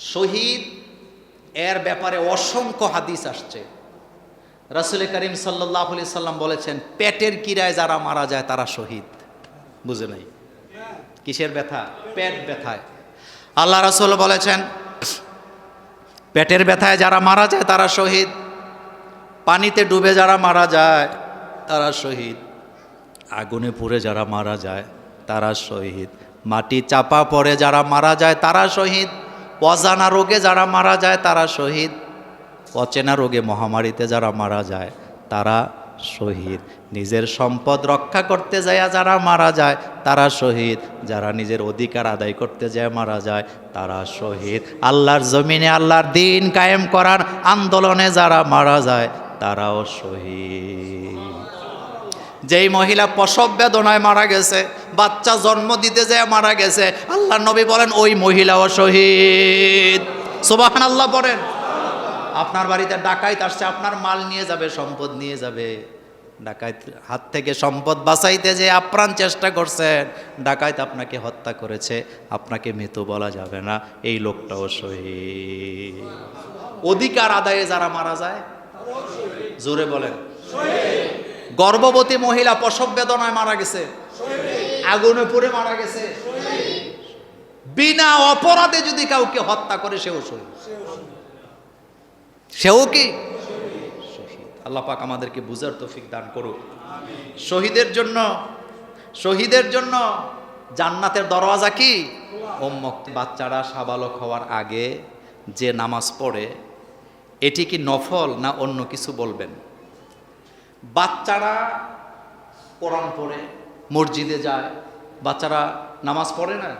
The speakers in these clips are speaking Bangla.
শহীদ, এর ব্যাপারে অসংখ্য হাদিস আসছে। রাসুল করিম সাল্লাহ আলি সাল্লাম বলেছেন, পেটের কিরায় যারা মারা যায় তারা শহীদ। বুঝে নাই? কিসের ব্যথা? পেট ব্যথায়। আল্লাহ রাসুল বলেছেন, পেটের ব্যথায় যারা মারা যায় তারা শহীদ। পানিতে ডুবে যারা মারা যায় তারা শহীদ। আগুনে পুড়ে যারা মারা যায় তারা শহীদ। মাটি চাপা পড়ে যারা মারা যায় তারা শহীদ। অজানা রোগে যারা মারা যায়, তারা শহীদ। অচেনা রোগে মহামারীতে যারা মারা যায়, তারা শহীদ। নিজের সম্পদ রক্ষা করতে যায় যারা মারা যায়, তারা শহীদ। যারা নিজের অধিকার আদায় করতে যায় মারা যায়, তারা শহীদ। আল্লাহর জমিনে আল্লাহর দিন কায়েম করার আন্দোলনে যারা মারা যায়, তারাও শহীদ। যেই মহিলা প্রসব বেদনায় মারা গেছে, বাচ্চা জন্ম দিতে যায় মারা গেছে আল্লাহ নবী বলেন, ওই মহিলাও শহীদ। সুবাহান আল্লাহ বলেন। আপনার বাড়িতে ডাকাইত আসছে, আপনার মাল নিয়ে যাবে, সম্পদ নিয়ে যাবে। ডাকাইত হাত থেকে সম্পদ বাঁচাইতে যে আপ্রাণ চেষ্টা করছেন, ডাকাইত আপনাকে হত্যা করেছে, আপনাকে মৃত বলা যাবে না, এই লোকটাও শহীদ। অধিকার আদায়ে যারা মারা যায়, জোরে বলেন গর্ভবতী মহিলা প্রসব বেদনায় মারা গেছে। আগুনে পুড়ে মারা গেছে। বিনা অপরাধে যদি কাউকে হত্যা করে, সেও শহীদ। সেও কি? শহীদ। আল্লাহ পাক আমাদেরকে বুঝার তৌফিক দান করুক। শহীদের জন্য শহীদের জন্য জান্নাতের দরওয়াজা কি? বাচ্চারা সাবালক হওয়ার আগে যে নামাজ পড়ে, এটি কি নফল না অন্য কিছু বলবেন? বাচ্চারা কোরআন পড়ে মসজিদে যায় বাচ্চারা নামাজ পড়ে না?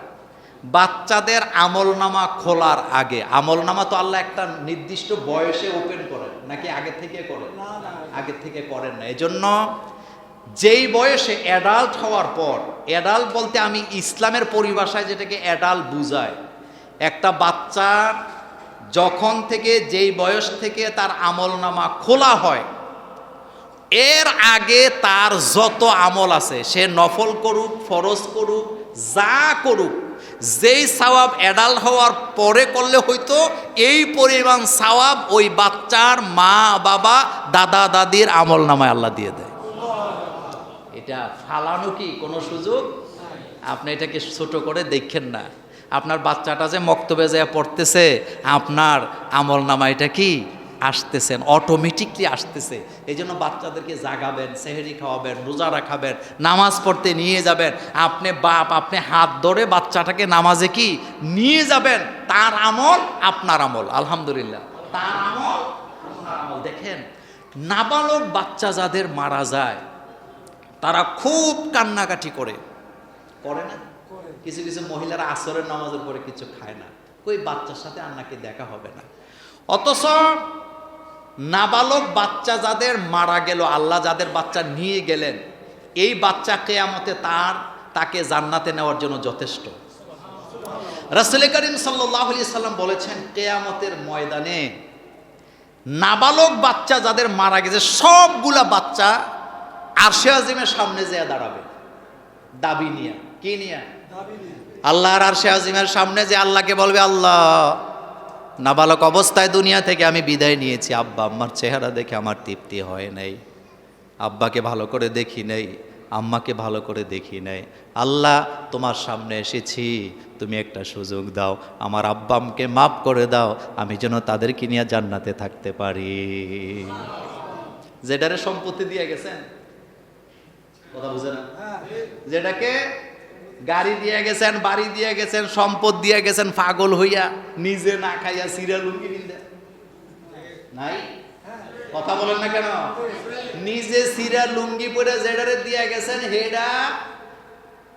বাচ্চাদের আমলনামা খোলার আগে আমলনামা তো আল্লাহ একটা নির্দিষ্ট বয়সে ওপেন করেন নাকি আগে থেকে করেন? আগে থেকে করেন না। এজন্য যেই বয়সে অ্যাডাল্ট হওয়ার পর অ্যাডাল্ট বলতে আমি ইসলামের পরিভাষায় যেটাকে অ্যাডাল্ট বুঝায় একটা বাচ্চার যখন থেকে যেই বয়স থেকে তার আমলনামা খোলা হয় এর আগে তার যত আমল আছে, সে নফল করুক, ফরজ করুক, যা করুক, যেই সাওয়াব অ্যাডাল্ট হওয়ার পরে করলে হয়তো এই পরিমাণ সাওয়াব ওই বাচ্চার মা, বাবা, দাদা, দাদির আমল নামায় আল্লাহ দিয়ে দেয়। এটা ফালানো কি কোনো সুযোগ? আপনি এটাকে ছোট করে দেখেন না। আপনার বাচ্চাটা যে মক্তবে যায় পড়তেছে, আপনার আমল নামা এটা কি? আসতেছেন অটোমেটিকলি আসতেছে। এই জন্য বাচ্চাদেরকে জাগাবেন সেহেরি খাওয়াবেন রোজা রাখাবেন নামাজ পড়তে নিয়ে যাবেন। আপনি বাপ আপনি হাত ধরে বাচ্চাটাকে নামাজে কি? নিয়ে যাবেন। তার আমল আপনার আমল আলহামদুলিল্লাহ। তার আমল আপনার আমল। দেখেন নাবালক বাচ্চা যাদের মারা যায় তারা খুব কান্নাকাটি করে। করে না? কিছু কিছু মহিলারা আসরের নামাজের পরে কিছু খায় না। ওই বাচ্চার সাথে আন্নাকে দেখা হবে না? অথচ নাবালক বাচ্চা যাদের মারা গেল আল্লাহ যাদের বাচ্চা নিয়ে গেলেন এই বাচ্চা কেয়ামতে তার তাকে জান্নাতে নেওয়ার জন্য যথেষ্ট। রাসুল করিম সাল্লাহ সাল্লাম বলেছেন কেয়ামতের ময়দানে নাবালক বাচ্চা যাদের মারা গেছে সবগুলা বাচ্চা আরশে আজিমের সামনে যেয়ে দাঁড়াবে। দাবি নিয়ে। কি নিয়ে। আল্লাহর আরশে আজিমের সামনে যে আল্লাহকে বলবে আল্লাহ নাবালক অবস্থায় দুনিয়া থেকে আমি বিদায় নিয়েছি। আব্বা, আম্মার চেহারা দেখে আমার তৃপ্তি হয় নাই। আব্বাকে ভালো করে দেখি নাই, আম্মাকে ভালো করে দেখি নাই। আল্লাহ, তোমার সামনে এসেছি, তুমি একটা সুযোগ দাও। আমার আব্বামকে মাফ করে দাও, আমি যেন তাদেরকে নিয়ে জান্নাতে থাকতে পারি। যেটারে সম্পত্তি দিয়ে গেছেন? কথা বুঝে না? যেটাকে গাড়ি দিয়ে গেছেন, বাড়ি দিয়ে গেছেন, সম্পদ দিয়ে গেছেন, পাগল হইয়া নিজে না খাইয়া সিরিয়াল লুঙ্গি নাই? কথা বলেন না কেন? নিজে সিরা লুঙ্গি পরে যেডারে দিয়ে গেছেন, হেডা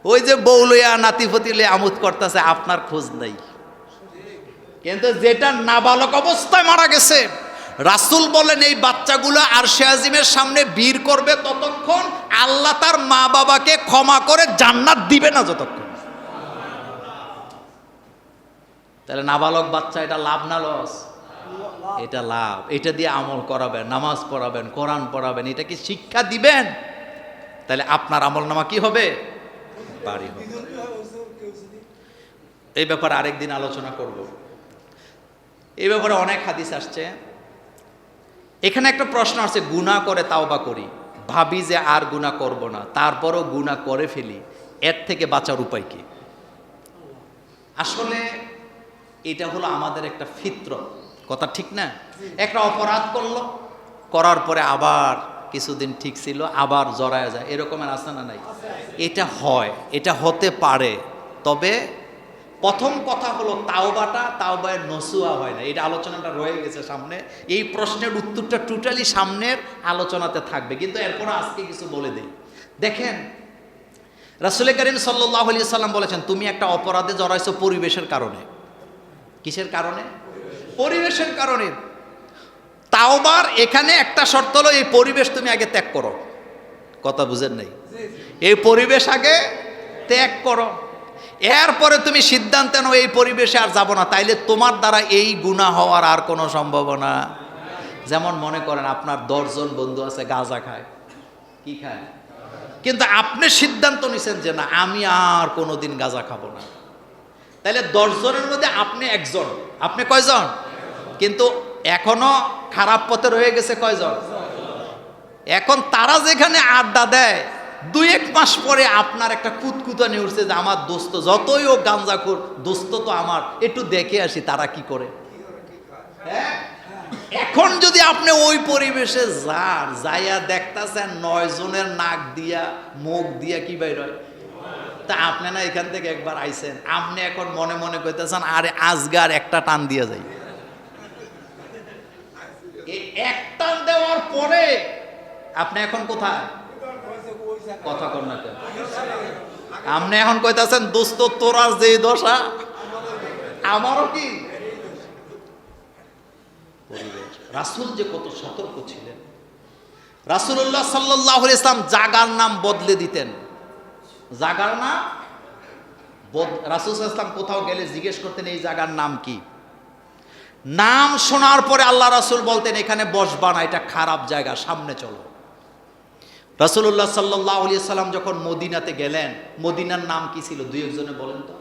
ওই যে বৌলইয়া নাতি ফতিলে আমুদ করতেছে, আপনার খোঁজ নাই। কিন্তু যেটা নাবালক অবস্থায় মারা গেছে, রাসুল বলেন, এই বাচ্চাগুলো আর আজিমের সামনে বীর করবে ততক্ষণ আল্লাহ তার মা বাবাকে ক্ষমা করে জান্নাত দিবে না যতক্ষণ। তাহলে নাবালক বাচ্চা, এটা লাভ না লস? এটা লাভ। এটা দিয়ে আমল করাবেন, নামাজ পড়াবেন, কোরআন পড়াবেন, এটা কি শিক্ষা দিবেন? তাহলে আপনার আমল নামা কি হবে? বাড়ি হবে। এই ব্যাপারে আরেকদিন আলোচনা করব। এই ব্যাপারে অনেক হাদিস আসছে। এখানে একটা প্রশ্ন আছে গুণা করে তাওবা করি। ভাবি যে আর গুণা করব না, তারপরও গুণা করে ফেলি, এর থেকে বাঁচার উপায় কি? আসলে এটা হলো আমাদের একটা ফিত্র কথা ঠিক না? একটা অপরাধ করল, করার পরে আবার কিছুদিন ঠিক ছিল, আবার জড়ায় যায়, এরকমের আছে না নাই? এটা হয়, এটা হতে পারে, তবে প্রথম কথা হলো তাওবাটা তাওবায় নসুয়া হয় না। এটা আলোচনাটা রয়ে গেছে সামনে। এই প্রশ্নের উত্তরটা টোটালি সামনের আলোচনাতে থাকবে। কিন্তু এরপর আজকে কিছু বলে দিই। দেখেন রাসুল করিম সাল্লাহ আলি সাল্লাম বলেছেন তুমি একটা অপরাধে জড়াইছো পরিবেশের কারণে। কিসের কারণে? পরিবেশের কারণে। তাওবার এখানে একটা শর্ত হলো এই পরিবেশ তুমি আগে ত্যাগ করো। কথা বুঝেন নাই? এই পরিবেশ আগে ত্যাগ করো। এরপরে তুমি সিদ্ধান্ত নাও, এই পরিবেশে আর যাব না। তাইলে তোমার দ্বারা এই গুণা হওয়ার আর কোনো সম্ভাবনা। যেমন মনে করেন, আপনার দশজন বন্ধু আছে, গাঁজা খায়। কি খায়? কিন্তু আপনি সিদ্ধান্ত নিছেন যে, না, আমি আর কোনোদিন গাঁজা খাব না। তাহলে দশজনের মধ্যে আপনি একজন। আপনি কয়জন? কিন্তু এখনও খারাপ পথে রয়ে গেছে কয়জন? এখন তারা যেখানে আড্ডা দেয় দুই এক মাস পরে আপনার একটা কুতকুতানি উঠছে যে আমার দোস্ত যতই ও গাঞ্জাখোর দোস্ত তো আমার। একটু দেখে আসি তারা কি করে। হ্যাঁ? এখন যদি আপনি ওই পরিবেশে যান, যাইয়া দেখতেছেন নয় জনের নাক দিয়া, মুখ দিয়া কি বাইর তা আপনি না এখান থেকে একবার আইছেন। আপনি এখন মনে মনে কইতেছেন, আরে আজগার একটা টান দিয়ে যাই। এক টান দেওয়ার পরে আপনি এখন কোথায়? কথা কর না কেন? আপনি এখন কইতাছেন, দোস্ত তোরা যে দশা, আমারও কি? রাসুল যে কত সতর্ক ছিলেন। রাসুল্লাহ সাল্লাহ ইসলাম জাগার নাম বদলে দিতেন। জাগার নাম রাসুল ইসলাম কোথাও গেলে জিজ্ঞেস করতেন, এই জাগার নাম কি? নাম শোনার পরে আল্লাহ রাসুল বলতেন, এখানে বসবা না, এটা খারাপ জায়গা, সামনে চলো। রাসুল্লাহ সাল্লাহ সাল্লাম যখন মদিনাতে গেলেন, মদিনার নাম কি ছিল? দুই একজনে বলেন তো।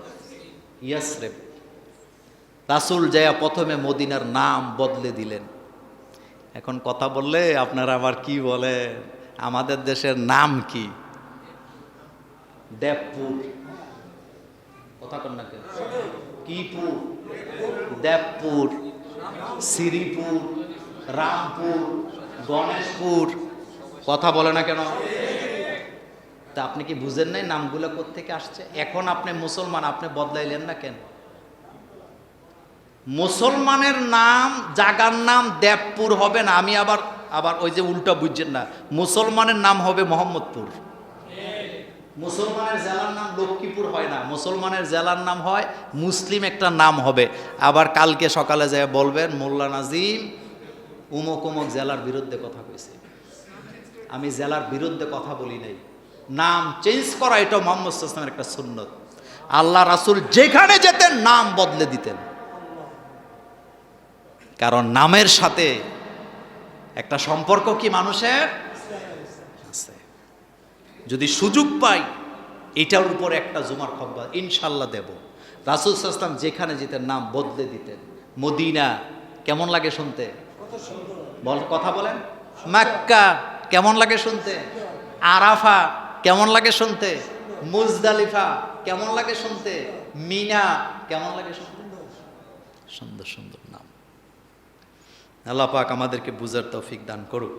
ইয়াসরেব। রাসুল জয়া প্রথমে মদিনার নাম বদলে দিলেন। এখন কথা বললে আপনারা আবার কি বলেন? আমাদের দেশের নাম কি? দেবপুর। কথা কন না কিপুর। দেবপুর। শ্রীপুর। রামপুর। গণেশপুর। কথা বলে না কেন? তা আপনি কি বুঝেন নাই নামগুলো থেকে আসছে? এখন আপনি মুসলমান, আপনি বদলাইলেন না কেন? মুসলমানের নাম, জাগার নাম দেবপুর হবে না। আমি আবার আবার ওই যে উল্টা বুঝছেন না। মুসলমানের নাম হবে মোহাম্মদপুর। মুসলমানের জেলার নাম লক্ষ্মীপুর হয় না। মুসলমানের জেলার নাম হয় মুসলিম একটা নাম হবে। আবার কালকে সকালে যায় বলবেন, মোল্লা নাজিম উমক উমক জেলার বিরুদ্ধে কথা কইছে। আমি জেলার বিরুদ্ধে কথা বলি নাই। নাম চেঞ্জ করা এটা মোহাম্মদ ইসলামের একটা সুন্নত। আল্লাহ রাসুল যেখানে যেতেন নাম বদলে দিতেন। কারণ নামের সাথে একটা সম্পর্ক কি মানুষের? আছে। যদি সুযোগ পাই এটার উপরে একটা জুমার খব্বা ইনশাল্লাহ দেব। রাসুল সাল্লাম যেখানে যেতেন নাম বদলে দিতেন। মদিনা কেমন লাগে শুনতে? বল কথা বলেন। মাক্কা কেমন লাগে শুনতে? আরাফা, কেমন লাগে শুনতে? মুজদালিফা, কেমন লাগে শুনতে? মিনা, কেমন লাগে শুনতে? সুন্দর সুন্দর নাম। আল্লাহ পাক আমাদেরকে বুঝার তৌফিক দান করুক।